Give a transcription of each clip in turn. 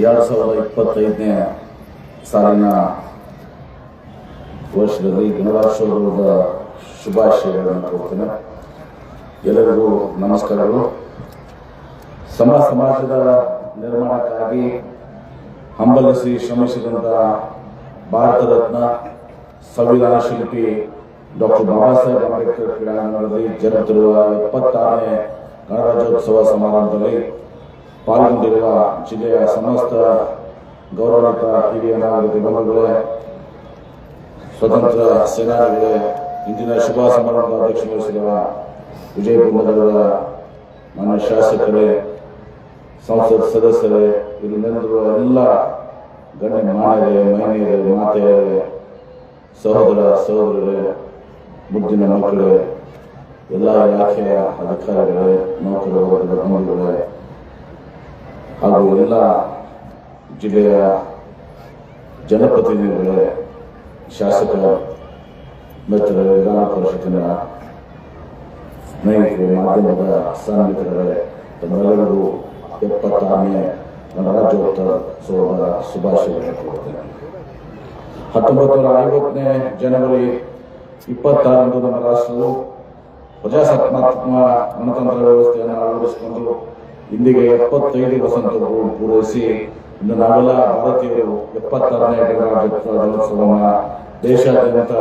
ಎರಡು ಸಾವಿರದ ಇಪ್ಪತ್ತೈದನೇ ಸಾಲಿನ ವರ್ಷದಲ್ಲಿ ಗಣರಾಜ್ಯೋತ್ಸವದ ಶುಭಾಶಯಗಳನ್ನು ಕೊಡ್ತೇನೆ ಎಲ್ಲರಿಗೂ ನಮಸ್ಕಾರಗಳು. ಸಮ ಸಮಾಜದ ನಿರ್ಮಾಣಕ್ಕಾಗಿ ಹಂಬಲಿಸಿ ಶ್ರಮಿಸಿದಂತಹ ಭಾರತ ರತ್ನ ಸಂವಿಧಾನ ಶಿಲ್ಪಿ ಡಾಕ್ಟರ್ ಬಾಬಾ ಸಾಹೇಬ್ ಅಂಬೇಡ್ಕರ್ ಕ್ರೀಡಾಂಗಣದಲ್ಲಿ ಜರುಗುತ್ತಿರುವ ಎಪ್ಪತ್ತಾರನೇ ಗಣರಾಜ್ಯೋತ್ಸವ ಸಮಾರಂಭದಲ್ಲಿ ಪಾಲ್ಗೊಂಡಿರುವ ಜಿಲ್ಲೆಯ ಸಮಸ್ತ ಗೌರವಾನ್ವಿತ ಹಿರಿಯ ನಾಗರಿಕ ಬಂಧುಗಳೇ, ಸ್ವತಂತ್ರ ಸೇನಾನಿಗಳೇ, ಇಂದಿನ ಶುಭ ಸಮಾರಂಭದ ಅಧ್ಯಕ್ಷ ವಹಿಸಿರುವ ವಿಜಯ ಕುಮಾರವರ ನನ್ನ ಶಾಸಕರೇ, ಸಂಸತ್ ಸದಸ್ಯರೇ, ಇಲ್ಲಿ ನೆರೆದಿರುವ ಎಲ್ಲ ಗಣ್ಯ ಮಾನವರೇ ಮಹಿಳೆಯರೇ, ಮಾತೆಯರೇ, ಸಹೋದರ ಸಹೋದರರೇ, ಮುದ್ದಿನ ಮಕ್ಕಳೇ ಎಲ್ಲ ಇಲಾಖೆಯ ಅಧಿಕಾರಿಗಳೇ ನೌಕರ ವರ್ಗದ ಬಂಧುಗಳೇ ಹಾಗೂ ಎಲ್ಲ ಜಿಲ್ಲೆಯ ಜನಪ್ರತಿನಿಧಿಗಳೇ ಶಾಸಕ ಮಿತ್ರರೇ ವಿಧಾನ ಪರಿಷತ್ತಿನ ಸ್ನೇಹಿತರೆ ಮಾಧ್ಯಮದ ಸಾನ್ನಿಧ್ಯರೇ ತಮ್ಮೆಲ್ಲರಿಗೂ ಎಪ್ಪತ್ತಾರನೇ ಗಣರಾಜ್ಯೋತ್ಸವದ ಶುಭಾಶಯಗಳನ್ನು ಕೊಡ್ತೇನೆ ಹತ್ತೊಂಬತ್ತು ನೂರ ಐವತ್ತನೇ ಜನವರಿ ಇಪ್ಪತ್ತಾರರಂದು ನಮ್ಮ ರಾಷ್ಟ್ರವು ಪ್ರಜಾಸತ್ತಾತ್ಮಕ ಗಣತಂತ್ರ ವ್ಯವಸ್ಥೆಯನ್ನು ಅಳವಡಿಸಿಕೊಂಡು ಇಂದಿಗೆ ಎಪ್ಪತ್ತೈದು ವಸಂತವು ಪೂರೈಸಿ ಇಂದು ನಾವೆಲ್ಲ ಭಾರತೀಯರು ಎಪ್ಪತ್ತಾರನೇ ಗಣರಾಜ್ಯೋತ್ಸವವನ್ನು ದೇಶಾದ್ಯಂತ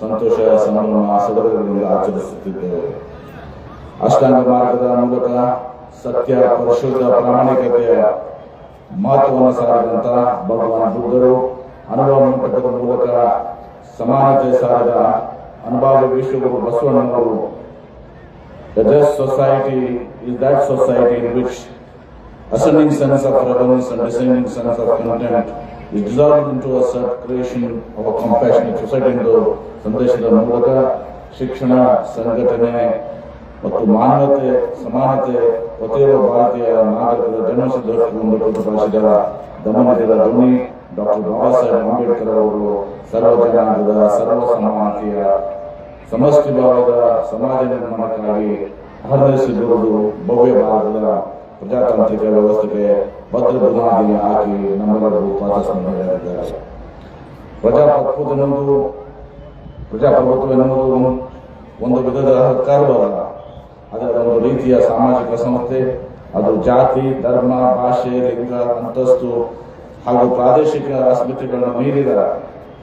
ಸಂತೋಷ, ಸಂಭ್ರಮ ಸದರಗಳಿಂದ ಆಚರಿಸುತ್ತಿದ್ದೇವೆ. ಅಷ್ಟಾಂಗ ಮಾರ್ಗದ ಮೂಲಕ ಸತ್ಯ, ಪರಿಶುದ್ಧ ಪ್ರಾಮಾಣಿಕತೆಯ ಮಹತ್ವವನ್ನು ಸಾರಿದಂತ ಭಗವಾನ್ ಬುದ್ಧರು ಅನುಭವ ಮಂಟಪದ ಮೂಲಕ ಸಮಾನತೆ ಸಾರಿದ ಅನುಭವ ವಿಶ್ವಗುರು ಬಸವಣ್ಣನವರು The just society is that society in which ascending sense of reverence and descending sense of contempt is dissolved into a self-creation of a compassionate society ಎಂದು ಸಂದೇಶದ ಮೂಲಕ ಶಿಕ್ಷಣ ಸಂಘಟನೆ ಮತ್ತು ಮಾನವತೆ ಸಮಾನತೆ ಪ್ರತಿಯೊಬ್ಬ ಭಾರತೀಯ ನಾಗರಿಕರ ಜನ್ಮಸಿದ್ಧವನ್ನು ಪ್ರತಿಪಾದಿಸಿದ ದಮನದ ಧ್ವನಿ ಡಾಕ್ಟರ್ ಬಾಬಾ ಸಾಹೇಬ್ ಅಂಬೇಡ್ಕರ್ ಅವರು ಸರ್ವ ಜನಾಂಗದ ಸರ್ವ ಸಮಾನತೆಯ ಸಮಷ್ಟಿ ಭಾವದ ಸಮಾಜ ನಿರ್ಮಾಣಕ್ಕಾಗಿ ಹರಿಸಿರುವುದು ಭವ್ಯ ಭಾರತದ ಪ್ರಜಾತಾಂತ್ರಿಕ ವ್ಯವಸ್ಥೆಗೆ ಭದ್ರ ಬುನಾದಿ ಹಾಕಿ ನಮ್ಮೆಲ್ಲರೂ ಪಾಠಸ್ಮರಣೆಯಾಗಿದ್ದಾರೆ ಪ್ರಜಾಪ್ರಭುತ್ವ ಎನ್ನುವುದು ಪ್ರಜಾಪ್ರಭುತ್ವ ಎನ್ನುವುದು ಒಂದು ವಿಧದ ಅಧಿಕಾರವಲ್ಲ ಅದರ ಒಂದು ರೀತಿಯ ಸಾಮಾಜಿಕ ಸಂಸ್ಥೆ ಅದು ಜಾತಿ, ಧರ್ಮ, ಭಾಷೆ, ಲಿಂಗ, ಅಂತಸ್ತು ಹಾಗೂ ಪ್ರಾದೇಶಿಕ ಅಸ್ಮಿತೆಗಳನ್ನು ಮೀರಿದ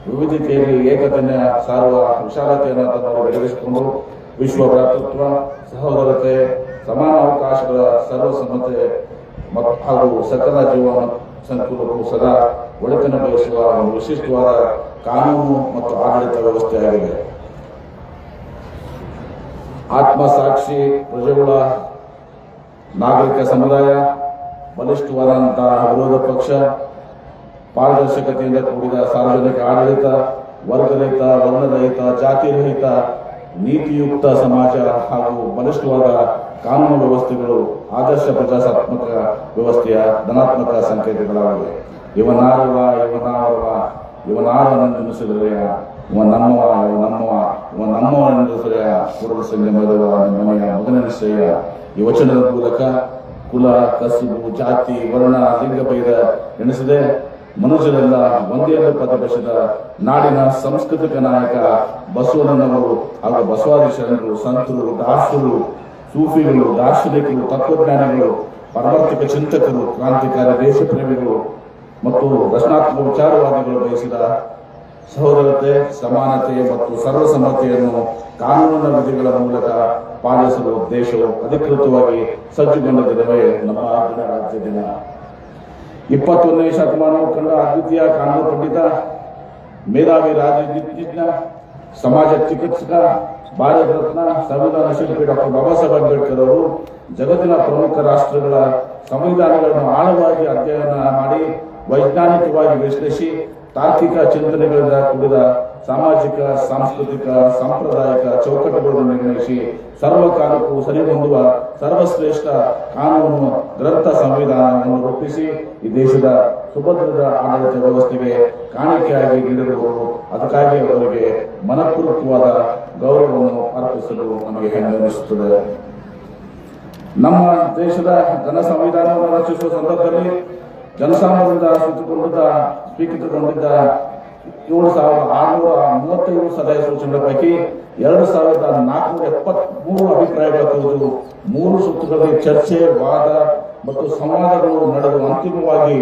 ವಿವಿಧತೆಯಲ್ಲಿ ಏಕತನ್ನ ಸಾರುವ ವಿಶಾಲತೆಯನ್ನು ತನ್ನವರು ಬೆಳೆಸಿಕೊಂಡು ವಿಶ್ವ ಭ್ರಾತೃತ್ವ ಸಹೋದರತೆ, ಸಮಾನ ಅವಕಾಶಗಳ ಸರ್ವಸಮ್ಮತೆ ಹಾಗೂ ಸಕಲ ಜೀವನ ಸಂಕುಲಕ್ಕೂ ಸದಾ ಒಳಿತನ ಬಯಸುವ ಒಂದು ವಿಶಿಷ್ಟವಾದ ಕಾನೂನು ಮತ್ತು ಆಡಳಿತ ವ್ಯವಸ್ಥೆಯಾಗಿದೆ. ಆತ್ಮಸಾಕ್ಷಿ ಪ್ರಜೆಗಳ ನಾಗರಿಕ ಸಮುದಾಯ, ಬಲಿಷ್ಠವಾದಂತಹ ವಿರೋಧ ಪಕ್ಷ ಪಾರದರ್ಶಕತೆಯಿಂದ ಕೂಡಿದ ಸಾರ್ವಜನಿಕ ಆಡಳಿತ, ವರ್ಗರಹಿತ, ವರ್ಣರಹಿತ, ಜಾತಿರಹಿತ, ನೀತಿಯುಕ್ತ ಸಮಾಜ ಹಾಗೂ ಬಲಿಷ್ಠವಾದ ಕಾನೂನು ವ್ಯವಸ್ಥೆಗಳು ಆದರ್ಶ ಪ್ರಜಾಸತ್ತಾತ್ಮಕ ವ್ಯವಸ್ಥೆಯ ಧನಾತ್ಮಕ ಸಂಕೇತಗಳಾಗಿವೆ. ಇವನಾರವ ಇವನಾರವ ಇವನಾರ ನೆನೆಸಿದರೆಯ ಇವ ನಮ್ಮವ ಇವ ನಮ್ಮವ ಇವ ನಮ್ಮವ ನೆನೆಸಿದರೆಯ ಕುರುಡ ಸಂಗಮದವ ಮನೆಯ ಮಗನೆನಿಸೆಯ ಈ ವಚನದ ಮೂಲಕ ಕುಲ, ಕಸುಬು, ಜಾತಿ, ವರ್ಣ, ಲಿಂಗಭೇದ ಎಣಿಸದೆ ಮನುಷ್ಯರೆಲ್ಲ ಒಂದೇ ಪದಪಶದ ನಾಡಿನ ಸಾಂಸ್ಕೃತಿಕ ನಾಯಕ ಬಸವಣ್ಣನವರು ಹಾಗೂ ಬಸವಾದಿ ಶರಣರು ಸಂತರು, ದಾಸರು, ಸೂಫಿಗಳು, ದಾರ್ಶನಿಕರು, ತತ್ವಜ್ಞಾನಿಗಳು, ಪರಮಾರ್ಥಿಕ ಚಿಂತಕರು, ಕ್ರಾಂತಿಕಾರಿ ದೇಶಪ್ರೇಮಿಗಳು ಮತ್ತು ರಚನಾತ್ಮಕ ವಿಚಾರವಾದಿಗಳು ಬಯಸಿದ ಸಹೋದರತೆ ಸಮಾನತೆ ಮತ್ತು ಸರ್ವಸಮ್ಮತೆಯನ್ನು ಕಾನೂನಿನ ವಿಧಿಗಳ ಮೂಲಕ ಪಾಲಿಸಲು ದೇಶವು ಅಧಿಕೃತವಾಗಿ ಸಜ್ಜುಗೊಂಡ ದಿನವೇ ನಮ್ಮ ಗಣರಾಜ್ಯ ದಿನ. ಇಪ್ಪತ್ತೊಂದನೇ ಶತಮಾನವು ಕಂಡ ಅದ್ವಿತೀಯ ಕಾನೂನು ಪಂಡಿತ, ಮೇಧಾವಿ ರಾಜನೀತಿಜ್ಞ, ಸಮಾಜ ಚಿಕಿತ್ಸಕ, ಭಾರತ ರತ್ನ ಸಂವಿಧಾನ ಶಿಲ್ಪಿ ಡಾಕ್ಟರ್ ಬಾಬಾ ಸಾಹೇಬ್ ಅಂಬೇಡ್ಕರ್ ಅವರು ಜಗತ್ತಿನ ಪ್ರಮುಖ ರಾಷ್ಟ್ರಗಳ ಸಂವಿಧಾನಗಳನ್ನು ಆಳವಾಗಿ ಅಧ್ಯಯನ ಮಾಡಿ ವೈಜ್ಞಾನಿಕವಾಗಿ ವಿಶ್ಲೇಷಿ ತಾರ್ಕಿಕ ಚಿಂತನೆಗಳಿಂದ ಕೂಡಿದ ಸಾಮಾಜಿಕ, ಸಾಂಸ್ಕೃತಿಕ, ಸಾಂಪ್ರದಾಯಿಕ ಚೌಕಟ್ಟುಗಳನ್ನು ನಿರ್ಣಯಿಸಿ ಸರ್ವಕಾಲಕ್ಕೂ ಸರಿಹೊಂದುವ ಸರ್ವಶ್ರೇಷ್ಠ ಕಾನೂನು, ಗ್ರಂಥ ಸಂವಿಧಾನವನ್ನು ರೂಪಿಸಿ ಈ ದೇಶದ ಸುಭದ್ರದ ಆಡಳಿತ ವ್ಯವಸ್ಥೆಗೆ ಕಾಣಿಕೆಯಾಗಿ ನೀಡಿರುವವರು, ಅದಕ್ಕಾಗಿ ಅವರಿಗೆ ಮನಪೂರ್ವಕವಾದ ಗೌರವವನ್ನು ಅರ್ಪಿಸಲು ನಮಗೆ ಹೆಮ್ಮೆ ಅನಿಸುತ್ತದೆ ನಮ್ಮ ದೇಶದ ಜನ ಸಂವಿಧಾನವನ್ನು ರಚಿಸುವ ಸಂದರ್ಭದಲ್ಲಿ ಜನಸಾಮಾನ್ಯರಿಂದ ಸುತ್ತಿಕೊಂಡಿದ್ದ, ಸ್ವೀಕೃತಗೊಂಡಿದ್ದ ಏಳು ಸಾವಿರದ ಆರುನೂರ ಮೂವತ್ತೈದು ಸಲಹೆ ಸೂಚನೆಗಳ ಪೈಕಿ ಎರಡು ಸಾವಿರದ ನಾಲ್ಕುನೂರ ಎಪ್ಪತ್ಮೂರು ಅಭಿಪ್ರಾಯಗಳ ಕುರಿತು ಮೂರು ಸುತ್ತುಗಳಲ್ಲಿ ಚರ್ಚೆ, ವಾದ ಮತ್ತು ಸಂವಾದಗಳು ನಡೆದು ಅಂತಿಮವಾಗಿ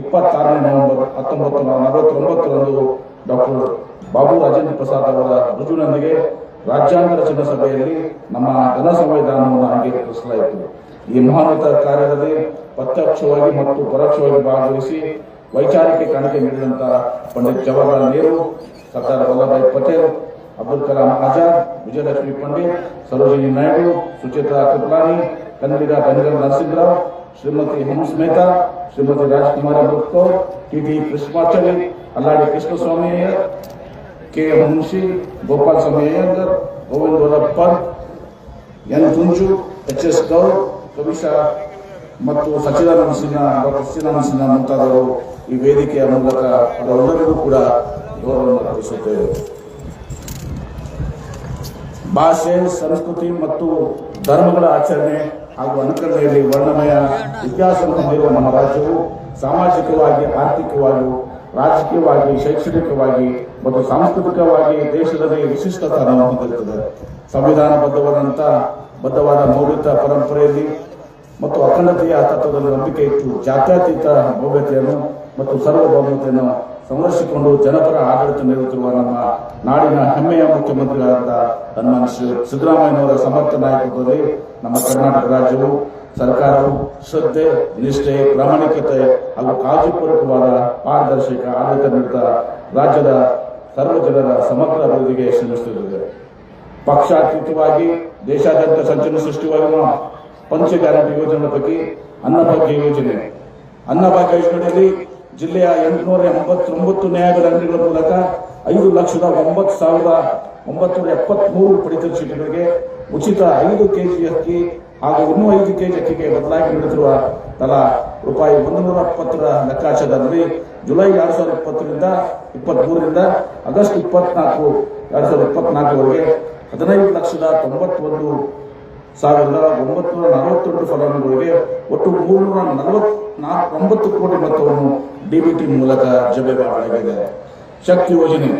ಇಪ್ಪತ್ತಾರನೇ ನವೆಂಬರ್ ಹತ್ತೊಂಬತ್ತು ನೂರ ನಲವತ್ತೊಂಬತ್ತರಂದು ಡಾಕ್ಟರ್ ಬಾಬು ರಾಜೇಂದ್ರ ಪ್ರಸಾದ್ ಅವರ ರುಜುವಿನೊಂದಿಗೆ ರಾಜ್ಯಾಂಗ ರಚನಾ ಸಭೆಯಲ್ಲಿ ನಮ್ಮ ಜನ ಸಂವಿಧಾನವನ್ನು ಅಂಗೀಕರಿಸಲಾಯಿತು. ಈ ಮಹಾನ್ವಿತ ಕಾರ್ಯದಲ್ಲಿ ಪ್ರತ್ಯಕ್ಷವಾಗಿ ಮತ್ತು ಪರೋಕ್ಷವಾಗಿ ಭಾಗವಹಿಸಿ ವೈಚಾರಿಕ ಕಾಣಿಕೆ ನೀಡಿದಂತ ಪಂಡಿತ್ ಜವಾಹರ್ಲಾಲ್ ನೆಹರು ಸರ್ದಾರ್ ವಲ್ಲಭಾಯ್ ಪಟೇಲ್ ಅಬ್ದುಲ್ ಕಲಾಂ ಆಜಾದ್ ವಿಜಯಲಕ್ಷ್ಮಿ ಪಂಡಿತ್ ಸರೋಜಿನಿ ನಾಯ್ಡು ಸುಚೇತಾ ಕೃಪಲಾನಿ ಕನ್ನಡಿಗ Bengal Narasimha Rao Shrimati Hans Mehta Shrimati Rajkumar ಮುತ್ತೋರ್ T T Krishnamachari Alladi Krishnaswamy Iyer K M Munshi Gopalaswami Ayyangar Govind Ballabh Pant N ತುಂಜು H S Gaud ಕವಿಶಾ ಮತ್ತು ಸಚ್ಚಿದಾನಂದ ಸಿನ್ಹಾ ಡಾಕ್ಟರ್ ಸಚ್ಚಿದಾನಂದ ಸಿನ್ಹಾ ಮುಂತಾದವರು ಈ ವೇದಿಕೆಯ ಮೂಲಕ ಅವರೆಲ್ಲರಿಗೂ ಕೂಡ ಗೌರವವನ್ನು ಅರ್ಪಿಸುತ್ತೇವೆ. ಭಾಷೆ, ಸಂಸ್ಕೃತಿ ಮತ್ತು ಧರ್ಮಗಳ ಆಚರಣೆ ಹಾಗೂ ಅನುಕರಣೆಯಲ್ಲಿ ವರ್ಣಮಯ ಇತಿಹಾಸವನ್ನು ಹೊಂದಿರುವ ನಮ್ಮ ರಾಜ್ಯವು ಸಾಮಾಜಿಕವಾಗಿ, ಆರ್ಥಿಕವಾಗಿ, ರಾಜಕೀಯವಾಗಿ, ಶೈಕ್ಷಣಿಕವಾಗಿ ಮತ್ತು ಸಾಂಸ್ಕೃತಿಕವಾಗಿ ದೇಶದಲ್ಲಿ ವಿಶಿಷ್ಟ ಸ್ಥಾನವನ್ನು ಹೊಂದಿರುತ್ತದೆ ಸಂವಿಧಾನಬದ್ಧವಾದಂಥ ಬದ್ಧವಾದ ಮೌಲ್ಯತ ಪರಂಪರೆಯಲ್ಲಿ ಮತ್ತು ಅಖಂಡತೆಯ ತತ್ವದಲ್ಲಿ ನಂಬಿಕೆ ಇಟ್ಟು ಜಾತ್ಯತೀತ ಭವ್ಯತೆಯನ್ನು ಮತ್ತು ಸರ್ವಭೌಮತೆಯನ್ನು ಸಂರಕ್ಷಿಸಿಕೊಂಡು ಜನಪರ ಆಡಳಿತ ನೀಡುತ್ತಿರುವ ನಮ್ಮ ನಾಡಿನ ಹೆಮ್ಮೆಯ ಮುಖ್ಯಮಂತ್ರಿಗಳಾದ ಹನುಮಾನ್ ಸಿದ್ದರಾಮಯ್ಯನವರ ಸಮರ್ಥ ನಾಯಕತ್ವದಲ್ಲಿ ನಮ್ಮ ಕರ್ನಾಟಕ ರಾಜ್ಯವು ಸರ್ಕಾರವು ಶ್ರದ್ಧೆ, ನಿಷ್ಠೆ, ಪ್ರಾಮಾಣಿಕತೆ ಹಾಗೂ ಕಾಳಜಿಪೂರ್ವಕವಾದ ಪಾರದರ್ಶಕ ಆಡಳಿತ ನೀಡುತ್ತಾ ರಾಜ್ಯದ ಸರ್ವ ಜನರ ಸಮಗ್ರ ಅಭಿವೃದ್ಧಿಗೆ ಶ್ರಮಿಸುತ್ತಿದೆ ಪಕ್ಷಾತೀತವಾಗಿ, ದೇಶಾದ್ಯಂತ ಸಂಚಲನ ಸೃಷ್ಟಿಯಾಗಿರುವ ಪಂಚ ಗ್ಯಾರಂಟಿ ಯೋಜನೆ ಬಗ್ಗೆ ಅನ್ನಭಾಗ್ಯ ಯೋಜನೆ. ಅನ್ನಭಾಗ್ಯ ಯೋಜನೆಯಲ್ಲಿ ಜಿಲ್ಲೆಯ ಎಂಟುನೂರ ಎಂಬತ್ತೊಂಬತ್ತು ನ್ಯಾಯಗಳ ಅಂಗಡಿಗಳ ಮೂಲಕ ಐದು ಲಕ್ಷದ ಒಂಬತ್ತು ಸಾವಿರದ ಒಂಬತ್ತುನೂರ ಎಪ್ಪತ್ಮೂರು ಪಡಿತರ ಚೀಟಿಗಳಿಗೆ ಉಚಿತ ಐದು ಕೆಜಿ ಅಕ್ಕಿ ಹಾಗೂ ಇನ್ನೂ ಐದು ಕೆಜಿ ಅಕ್ಕಿಗೆ ಬದಲಾಗಿ ನೀಡುತ್ತಿರುವ ತಲಾ ರೂಪಾಯಿ ಒಂದುನೂರ ಎಪ್ಪತ್ತರ ಲೆಕ್ಕಾಚಾರದಲ್ಲಿ ಜುಲೈ ಎರಡು ಸಾವಿರದ ಇಪ್ಪತ್ತರಿಂದ ಇಪ್ಪತ್ಮೂರರಿಂದ ಆಗಸ್ಟ್ ಇಪ್ಪತ್ನಾಲ್ಕು ಎರಡು ಸಾವಿರದ ಇಪ್ಪತ್ನಾಲ್ಕರವರೆಗೆ ಹದಿನೈದು ಲಕ್ಷದ ತೊಂಬತ್ತೊಂದು ಸಾವಿರದ ಒಂಬತ್ತು ನಲವತ್ತೆಂಟು ಫಲಾನುಭವಿಗಳಿಗೆ ಒಟ್ಟು ಮೂರ್ನೂರ ನಲವತ್ನಾಲ್ಕು ಒಂಬತ್ತು ಕೋಟಿ ಮೊತ್ತವನ್ನು ಡಿಬಿಟಿ ಮೂಲಕ ಜಮೆ ಮಾಡಲಾಗಿದೆ. ಶಕ್ತಿ ಯೋಜನೆ.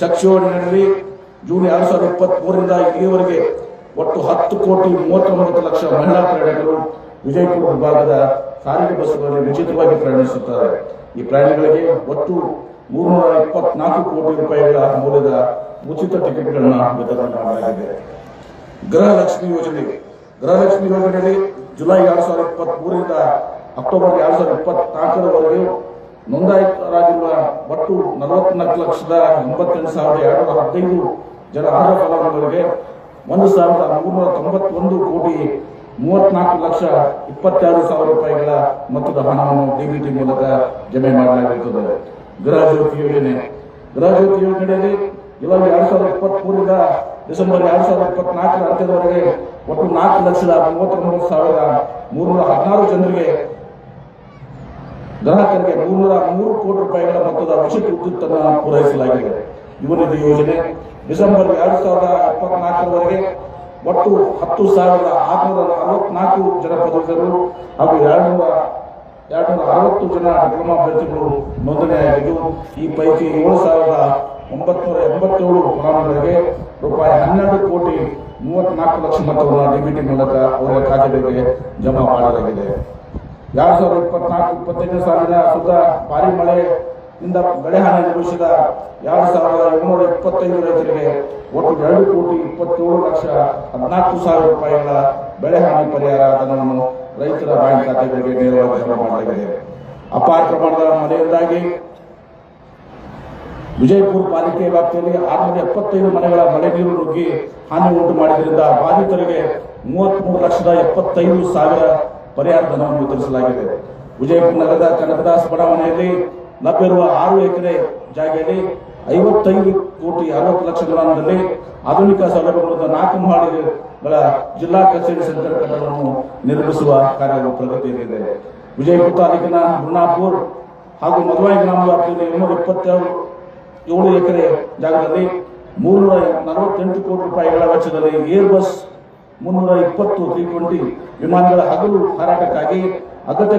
ಶಕ್ತಿ ಯೋಜನೆಯಲ್ಲಿ ಜೂನ್ ಎರಡು ಸಾವಿರದ ಇಪ್ಪತ್ತ್ ಮೂರರಿಂದ ಇಲ್ಲಿಯವರೆಗೆ ಒಟ್ಟು ಹತ್ತು ಕೋಟಿ ಮೂವತ್ತೊಂಬತ್ತು ಲಕ್ಷ ಮಹಿಳಾ ಪ್ರಯಾಣಿಕರು ವಿಜಯಪುರ ವಿಭಾಗದ ಸಾರಿಗೆ ಬಸ್ಗಳಲ್ಲಿ ಉಚಿತವಾಗಿ ಪ್ರಯಾಣಿಸುತ್ತಾರೆ. ಈ ಪ್ರಯಾಣಿಗಳಿಗೆ ಒಟ್ಟು ಮೂರ್ನೂರ ಇಪ್ಪತ್ನಾಲ್ಕು ಕೋಟಿ ರೂಪಾಯಿಗಳ ಮೌಲ್ಯದ ಉಚಿತ ಟಿಕೆಟ್ಗಳನ್ನು ವಿತರಣೆ ಮಾಡಲಾಗಿದೆ. ಗೃಹಲಕ್ಷ್ಮಿ ಯೋಜನೆ. ಗೃಹಲಕ್ಷ್ಮಿ ಯೋಜನೆಯಲ್ಲಿ ಜುಲೈ ಎರಡು ಸಾವಿರದ ಇಪ್ಪತ್ತ್ ಮೂರರಿಂದ ಅಕ್ಟೋಬರ್ ಎರಡ್ ಸಾವಿರದ ಇಪ್ಪತ್ನಾಲ್ಕರವರೆಗೆ ನೋಂದಾಯಿತರಾಗಿರುವ ಒಟ್ಟು ನಲವತ್ನಾಲ್ಕು ಲಕ್ಷದ ಎಂಬತ್ತೆಂಟು ಸಾವಿರದ ಎರಡುನೂರ ಹದಿನೈದು ಜನ ಅರ್ಹ ಫಲಾನುಭವಿಗಳಿಗೆ ಒಂದು ಸಾವಿರದ ಮೂರ್ನೂರ ತೊಂಬತ್ತೊಂದು ಕೋಟಿ ಮೂವತ್ನಾಲ್ಕು ಲಕ್ಷ ಇಪ್ಪತ್ತೆರಡು ಸಾವಿರ ರೂಪಾಯಿಗಳ ಮೊತ್ತದ ಹಣವನ್ನು ಡಿಬಿಟಿ ಮೂಲಕ ಜಮೆ ಮಾಡಲಾಗಿರುತ್ತದೆ ಗೃಹ ಜ್ಯೋತಿ ಯೋಜನೆ. ಗೃಹ ಜ್ಯೋತಿ ಯೋಜನೆಯಲ್ಲಿ ಇವಾಗ ಎರಡ್ ಸಾವಿರದ ಇಪ್ಪತ್ಮೂರರಿಂದ ಡಿಸೆಂಬರ್ ಎರಡ್ ಸಾವಿರದ ಇಪ್ಪತ್ನಾಲ್ಕರ ಅಂತ್ಯದವರೆಗೆ ಒಟ್ಟು ನಾಲ್ಕು ಲಕ್ಷದ ಮೂವತ್ತೊಂಬತ್ತು ಸಾವಿರದ ಮೂರ್ನೂರ ಹದಿನಾರು ಜನರಿಗೆ ಗ್ರಾಹಕರಿಗೆ ಮುನ್ನೂರ ಮೂರು ಕೋಟಿ ರೂಪಾಯಿಗಳ ಮೊತ್ತದ ಉಚಿತ ವಿದ್ಯುತ್ ಅನ್ನು ಪೂರೈಸಲಾಗಿದೆ. ಯುವನಿಧಿ ಯೋಜನೆ ಡಿಸೆಂಬರ್ ಎರಡು ಸಾವಿರದ ಇಪ್ಪತ್ನಾಲ್ಕರವರೆಗೆ ಒಟ್ಟು ಹತ್ತು ಸಾವಿರದ ಆರುನೂರ ಅರವತ್ನಾಲ್ಕು ಜನ ಪದವೀಧರರು ಹಾಗೂ ಎರಡು ನೂರ ಎರಡು ನೂರ ಅರವತ್ತು ಜನ ಡಿಪ್ಲೊಮಾ ಅಭ್ಯರ್ಥಿಗಳು ನೋಂದಣಿಯಾಗಿದ್ದು, ಈ ಪೈಕಿ ಏಳು ಸಾವಿರದ ಒಂಬತ್ನೂರ ಎಂಬತ್ತೇಳು ಫಲಾನುಭವಿಗಳಿಗೆ ರೂಪಾಯಿ ಹನ್ನೆರಡು ಕೋಟಿ ಮೂವತ್ನಾಲ್ಕು ಲಕ್ಷ ಮೊತ್ತವನ್ನು ಡಿಬಿಟಿ ಮೂಲಕ ಅವರ ಖಾತೆಗಳಿಗೆ ಜಮಾ ಮಾಡಲಾಗಿದೆ. ಎರಡ್ ಸಾವಿರದ ಇಪ್ಪತ್ನಾಲ್ಕು, ಇಪ್ಪತ್ತೈದನೇ ಸಾಲಿನ ಸುತ್ತ ಭಾರಿ ಮಳೆಯಿಂದ ಬೆಳೆ ಹಾನಿ ಅನುಭವಿಸಿದ ಎರಡು ಸಾವಿರದ ಏಳ್ನೂರ ಇಪ್ಪತ್ತೈದು ರೈತರಿಗೆ ಒಟ್ಟು ಎರಡು ಕೋಟಿ ಇಪ್ಪತ್ತೇಳು ಲಕ್ಷ ಹದಿನಾಲ್ಕು ಸಾವಿರ ರೂಪಾಯಿಗಳ ಬೆಳೆ ಹಾನಿ ಪರಿಹಾರ ಧನವನ್ನು ರೈತರ ಬ್ಯಾಂಕ್ ಖಾತೆಗಳಿಗೆ ನೇರವಾಗಿ ಜಮಾ ಮಾಡಲಾಗಿದೆ ಅಪಾರ ಪ್ರಮಾಣದ ಮಳೆಯಿಂದಾಗಿ ವಿಜಯಪುರ ಪಾಲಿಕೆ ವ್ಯಾಪ್ತಿಯಲ್ಲಿ ಆರುನೂರ ಎಪ್ಪತ್ತೈದು ಮನೆಗಳ ಮಳೆ ನೀರು ನುಗ್ಗಿ ಹಾನಿ ಉಂಟು ಮಾಡಿದ್ರಿಂದ ಬಾಧಿತರಿಗೆ ಮೂವತ್ಮೂರು ಲಕ್ಷದ ಎಪ್ಪತ್ತೈದು ಸಾವಿರ ಪರಿಹಾರ ಧನವನ್ನು ವಿತರಿಸಲಾಗಿದೆ ವಿಜಯಪುರ ನಗರದ ಕನಕದಾಸ್ ಬಡಾವಣೆಯಲ್ಲಿ ಲಭ್ಯವಿರುವ ಆರು ಎಕರೆ ಜಾಗೆಯಲ್ಲಿ ಐವತ್ತೈದು ಕೋಟಿ ಅರವತ್ತು ಲಕ್ಷ ಅನುದಾನದಲ್ಲಿ ಆಧುನಿಕ ಸೌಲಭ್ಯಗಳ ನಾಲ್ಕು ಮಹಡಿಗಳ ಜಿಲ್ಲಾ ಕಚೇರಿ ಸೆಂಟರ್ ಕಟ್ಟಡವನ್ನು ನಿರ್ಮಿಸುವ ಕಾರ್ಯವು ಪ್ರಗತಿಯಲ್ಲಿದೆ. ವಿಜಯಪುರ ತಾಲೂಕಿನ ಬುರ್ನಾಪುರ್ ಹಾಗೂ ಮಧುವಾಯಿ ಗ್ರಾಮ ವ್ಯಾಪ್ತಿಯಲ್ಲಿ ಇನ್ನೂರ ಇಪ್ಪತ್ತೇಳು ಏಳು ಎಕರೆ ಜಾಗದಲ್ಲಿ ಮೂರುನೂರ ನಲವತ್ತೆಂಟು ಕೋಟಿ ರೂಪಾಯಿಗಳ ವೆಚ್ಚದಲ್ಲಿ ಏರ್ ಬಸ್ ಮುನ್ನೂರ ಇಪ್ಪತ್ತು ಟಿ ಟ್ವೆಂಟಿ ವಿಮಾನಗಳ ಹಗಲು ಹಾರಾಟಕ್ಕಾಗಿ ಅಗತ್ಯ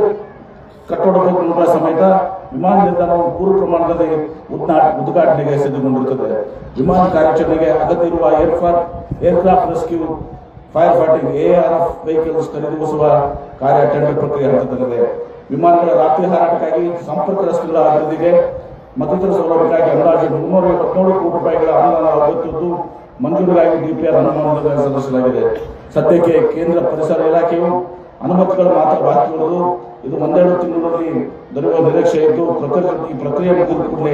ಕಟ್ಟಡಗಳ ಸಮೇತ ವಿಮಾನ ನಿಲ್ದಾಣವು ಪೂರ್ವ ಪ್ರಮಾಣದಲ್ಲಿ ಉದ್ನಾಟ ಉದ್ಘಾಟನೆಗೆ ಸಿದ್ಧಗೊಂಡಿರುತ್ತದೆ. ವಿಮಾನ ಕಾರ್ಯಾಚರಣೆಗೆ ಅಗತ್ಯ ಇರುವ ಏರ್ಫಾರ್ aircraft rescue fire fighting ARF vehicles ಖರೀದಿಸುವ ಕಾರ್ಯ ಟೆಂಡರ್ ಪ್ರಕ್ರಿಯೆ ಹಂತದಲ್ಲಿದೆ. ವಿಮಾನಗಳ ರಾತ್ರಿ ಹಾರಾಟಕ್ಕಾಗಿ ಸಂಪರ್ಕ ರಸ್ತೆಗಳ ಅಭಿವೃದ್ಧಿಗೆ ಮತ್ತಿತರ ಸೌಲಭ್ಯಕ್ಕಾಗಿ ಅಂದಾಜು ಮುನ್ನೂರ ಎಪ್ಪತ್ತೇಳು ಕೋಟಿ ರೂಪಾಯಿಗಳ ಅನುದಾನ ಅಗತ್ಯದ್ದು ಮಂಜೂರಿಗಾಗಿ ಡಿಪಿಆರ್ ಅನುಮೋದನೆ ಸಲ್ಲಿಸಲಾಗಿದೆ. ಸದ್ಯಕ್ಕೆ ಕೇಂದ್ರ ಪರಿಸರ ಇಲಾಖೆಯು ಅನುಮತಿಗಳು ಮಾತ್ರ ಬಾಕಿ ಉಳಿದು ಇದು ಒಂದೆರಡು ತಿಂಗಳಲ್ಲಿ ದೊರೆಯುವ ನಿರೀಕ್ಷೆ ಇದ್ದು ಪ್ರಕ್ರಿಯೆ ಈ ಪ್ರಕ್ರಿಯೆ ಮುಗಿದ ಕೂಡಲೇ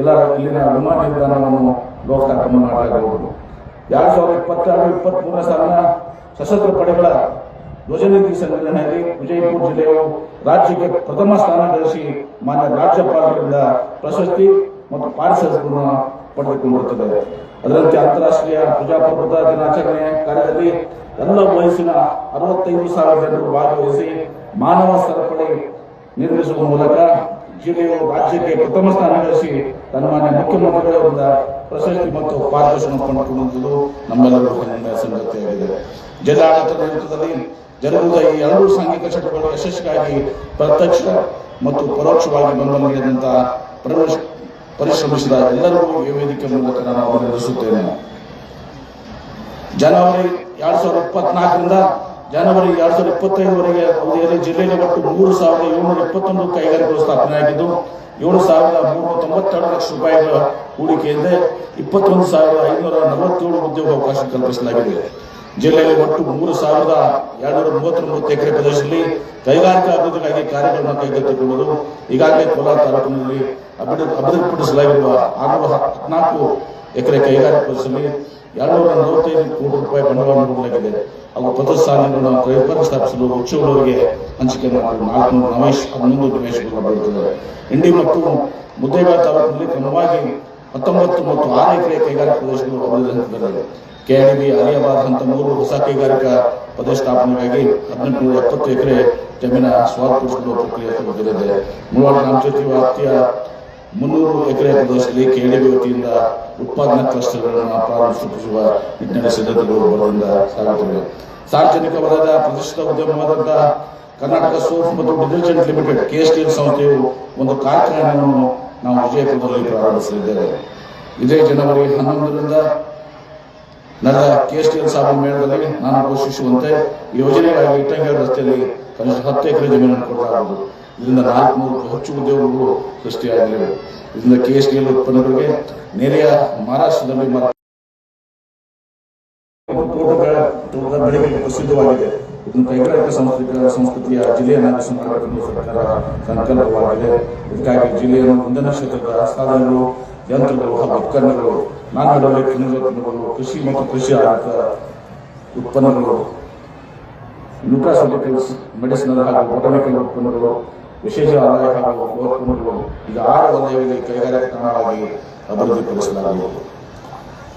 ಇಲ್ಲ ಇಲ್ಲಿನ ವಿಮಾನ ನಿಲ್ದಾಣವನ್ನು ಲೋಕಾರ್ಪಣೆ ಮಾಡಲಾಗುವುದು. ಎರಡು ಸಾವಿರದ ಇಪ್ಪತ್ತೆರಡು ಇಪ್ಪತ್ತ್ ಮೂರನೇ ಸಾಲಿನ ಸಶಸ್ತ್ರ ಪಡೆಗಳ ಧ್ವಜನಿಧಿ ಸಂಘಟನೆಯಲ್ಲಿ ವಿಜಯಪುರ ಜಿಲ್ಲೆಯು ರಾಜ್ಯಕ್ಕೆ ಪ್ರಥಮ ಸ್ಥಾನ ಗಳಿಸಿ ಮಾನ್ಯ ರಾಜ್ಯಪಾಲರಿಂದ ಪ್ರಶಸ್ತಿ ಮತ್ತು ಪಾರಿಸಲ್ಪನ್ನು ಪಡೆದುಕೊಂಡಿರುತ್ತದೆ ಅದರಂತೆ ಅಂತಾರಾಷ್ಟ್ರೀಯ ಪ್ರಜಾಪ್ರಭುತ್ವ ದಿನಾಚರಣೆ ಕಾರ್ಯದಲ್ಲಿ ಎಲ್ಲ ವಯಸ್ಸಿನ ಅರವತ್ತೈದು ಸಾವಿರ ಜನರು ಭಾಗವಹಿಸಿ ಮಾನವ ಸರಪಳಿ ನಿರ್ಮಿಸುವ ಮೂಲಕ ಜಿಲ್ಲೆಯು ರಾಜ್ಯಕ್ಕೆ ಪ್ರಥಮ ಸ್ಥಾನ ಗಳಿಸಿ ತನ್ಮಾನ್ಯ ಮುಖ್ಯಮಂತ್ರಿಗಳಿಂದ ಪ್ರಶಸ್ತಿ ಮತ್ತು ಪಾರಿತೋಷಕ ಪಡೆದುಕೊಳ್ಳುವುದು ನಮ್ಮೆಲ್ಲರೂ ಹೆಮ್ಮೆಯ ಸಂಗತಿಯಾಗಿದೆ ಜಿಲ್ಲಾಡಳಿತ ನೇತೃತ್ವದಲ್ಲಿ ಜನರಿಂದ ಈ ಎರಡೂ ಸಾಂಘಿಕ ಚಟುವಟಿಕೆಗಳ ಯಶಸ್ಸಿಗಾಗಿ ಪ್ರತ್ಯಕ್ಷ ಮತ್ತು ಪರೋಕ್ಷವಾಗಿ ಬೆಂಬಲ ನೀಡಿದಂತಹ ಪರಿಶ್ರ- ಪರಿಶ್ರಮಿಸಿದ ಎಲ್ಲರಿಗೂ ಈ ವೇದಿಕೆ ಮೂಲಕ ನಾನು ಅಭಿನಂದಿಸುತ್ತೇನೆ ಜನವರಿ ಎರಡ್ ಸಾವಿರದ ಇಪ್ಪತ್ನಾಲ್ಕರಿಂದ ಜನವರಿ ಎರಡ್ ಸಾವಿರದ ಇಪ್ಪತ್ತೈದರವರೆಗೆ ಅವಧಿಯಲ್ಲಿ ಜಿಲ್ಲೆಯಲ್ಲಿ ಒಟ್ಟು ಮೂರು ಸಾವಿರದ ಏಳ್ನೂರ ಇಪ್ಪತ್ತೊಂದು ಕೈಗಾರಿಕೆಗಳು ಸ್ಥಾಪನೆಯಾಗಿದ್ದು ಏಳು ಸಾವಿರದ ಮೂರ್ನೂರ ತೊಂಬತ್ತೆರಡು ಲಕ್ಷ ರೂಪಾಯಿಗಳ ಹೂಡಿಕೆಯಿಂದ ಇಪ್ಪತ್ತೊಂದು ಸಾವಿರದ ಐನೂರ ನಲವತ್ತೇಳು ಉದ್ಯೋಗ ಅವಕಾಶ ಕಲ್ಪಿಸಲಾಗಿದೆ. ಜಿಲ್ಲೆಯಲ್ಲಿ ಒಟ್ಟು ಮೂರು ಸಾವಿರದ ಎರಡ್ನೂರ ಮೂವತ್ತೊಂಬತ್ತು ಎಕರೆ ಪ್ರದೇಶದಲ್ಲಿ ಕೈಗಾರಿಕಾ ಅಭಿವೃದ್ಧಿಗಾಗಿ ಕಾರ್ಯಗಳನ್ನು ಕೈಗೆತ್ತಿಕೊಳ್ಳುವುದು ಈಗಾಗಲೇ ಕೋಲಾರ ತಾಲೂಕಿನಲ್ಲಿ ಅಭಿವೃದ್ಧಿ ಅಭಿವೃದ್ಧಿಪಡಿಸಲಾಗಿರುವ ಆರುನೂರ ಹದಿನಾಲ್ಕು ಎಕರೆ ಕೈಗಾರಿಕಾ ಪ್ರದೇಶದಲ್ಲಿ ಎರಡುನೂರ ನಲವತ್ತೈದು ಕೋಟಿ ರೂಪಾಯಿ ಬಂಡವಾಳ ನೀಡಲಾಗಿದೆ ಹಾಗೂ ಪ್ರತಿ ಸಾಲಿಗಳನ್ನು ಕೈಗಾರಿಕೆ ಸ್ಥಾಪಿಸಲು ಉಚ್ಚುಗಳವರಿಗೆ ಹಂಚಿಕೆ ಮಾಡಲು ನಾಲ್ಕುನೂರ ನವೇಶ್, ಹನ್ನೊಂದು ನಿವೇಶಗಳು ಬರುತ್ತದೆ. ಇಂಡಿ ಮತ್ತು ಮುದ್ದೇಬೇಳೆ ತಾಲೂಕಿನಲ್ಲಿ ಕ್ರಮವಾಗಿ ಹತ್ತೊಂಬತ್ತು ಮತ್ತು ಆರು ಎಕರೆ ಕೈಗಾರಿಕಾ ಪ್ರದೇಶಗಳು ಅಭಿವೃದ್ಧಿ ಹಂತದಲ್ಲಿವೆ ಕೆಆರ್ಡಿಬಿ ಅಲಿಯಾಬಾದ್ ಹಂತ ಮೂರು ಹೊಸ ಕೈಗಾರಿಕಾ ಪ್ರದೇಶ ಸ್ಥಾಪನೆಗಾಗಿ ಹದಿನೆಂಟುನೂರ ಎಪ್ಪತ್ತು ಎಕರೆ ಜಮೀನ ಸ್ವಾಧೀನಪಡಿಸಿಕೊಳ್ಳುವ ಪ್ರಕ್ರಿಯೆ ಪ್ರಗತಿಯಲ್ಲಿದೆ ಮುಳವಾಡ ರಾಮಚೇತಿ ವ್ಯಾಪ್ತಿಯ ಮುನ್ನೂರು ಎಕರೆ ಪ್ರದೇಶದಲ್ಲಿ ಕೆಡಿಬಿ ವತಿಯಿಂದ ಉತ್ಪಾದನಾ ಕ್ಲಸ್ಟರ್ಗಳನ್ನು ಪ್ರಾರಂಭಿಸುವ ವಿಜ್ಞಾನ ಸಿದ್ಧತೆಗಳು ಬರೋದ್ರಿಂದ ಸಾಗುತ್ತಿವೆ ಸಾರ್ವಜನಿಕ ವಲಯದ ಪ್ರತಿಷ್ಠಿತ ಉದ್ಯಮವಾದಂತಹ ಕರ್ನಾಟಕ ಸೋಪ್ ಮತ್ತು ಡಿಟರ್ಜೆಂಟ್ ಲಿಮಿಟೆಡ್ ಕೆಎಸ್ಟಿಎಲ್ ಸಂಸ್ಥೆಯು ಒಂದು ಕಾರ್ಖಾನೆಯನ್ನು ನಾವು ವಿಜಯಪುರದಲ್ಲಿ ಪ್ರಾರಂಭಿಸಲಿದ್ದೇವೆ. ಇದೇ ಜನವರಿ ಹನ್ನೊಂದರಿಂದ ನಡೆದ ಎಲ್ ಸಾಬು ಮೇಳದಲ್ಲಿ ನಾನು ಘೋಷಿಸುವಂತೆ ಯೋಜನೆಗಳ ಯೋಜನೆಗಾಗಿ ಇಟ್ಟಂಗಿ ರಸ್ತೆಯಲ್ಲಿ ಕನಿಷ್ಠ ಹತ್ತು ಎಕರೆ ಜಮೀನನ್ನು ಕೊಡಲಾಗುವುದು. ಇದರಿಂದ ನಾಲ್ಕುನೂರು ಹೆಚ್ಚು ಉದ್ಯೋಗಗಳು ಸೃಷ್ಟಿಯಾಗಲಿವೆ ಇದರಿಂದ ಕೆಎಸ್ಟಿಎಲ್ ಉತ್ಪನ್ನಗಳಿಗೆ ನೆರೆಯ ಮಹಾರಾಷ್ಟ್ರದಲ್ಲಿ ಮಾರಾಟ ತೋಟಗಳ ತೋಟದ ಬೆಳೆಗಳಿಗೆ ಪ್ರಸಿದ್ಧವಾಗಿದೆ. ಇದನ್ನು ಕೈಗಾರಿಕಾ ಸಂಸ್ಕೃತಿ ಸಂಸ್ಕೃತಿಯ ಜಿಲ್ಲೆಯನ್ನಾಗಿಸಲು ಸರ್ಕಾರ ಸಂಕಲ್ಪವಾಗಿದೆ. ಇದಕ್ಕಾಗಿ ಜಿಲ್ಲೆಯನ್ನು ಇಂಧನ ಕ್ಷೇತ್ರದ ಸಾಧನಗಳು, ಯಂತ್ರಗಳು ಹಾಗೂ ಉಪಕರಣಗಳು ನಾನ್ ಉತ್ಪನ್ನಗಳು ಕೃಷಿ ಮತ್ತು ಕೃಷಿ ಆಧಾರಿತ ಉತ್ಪನ್ನಗಳು. ನ್ಯೂಟ್ರಾಸೂಟಿಕಲ್ಸ್ ಮೆಡಿಸಿನಲ್ ಹಾಗೂ ಬೊಟಾನಿಕಲ್ ಉತ್ಪನ್ನಗಳು, ವಿಶೇಷ ಆದಾಯ ಹಾಗೂ ಉತ್ಪನ್ನಗಳು. ಈಗ ಆರು ವಲಯಗಳಲ್ಲಿ ಕೈಗಾರಿಕಾ ತಾಣವಾಗಿ ಅಭಿವೃದ್ಧಿಪಡಿಸಲಾಗುವುದು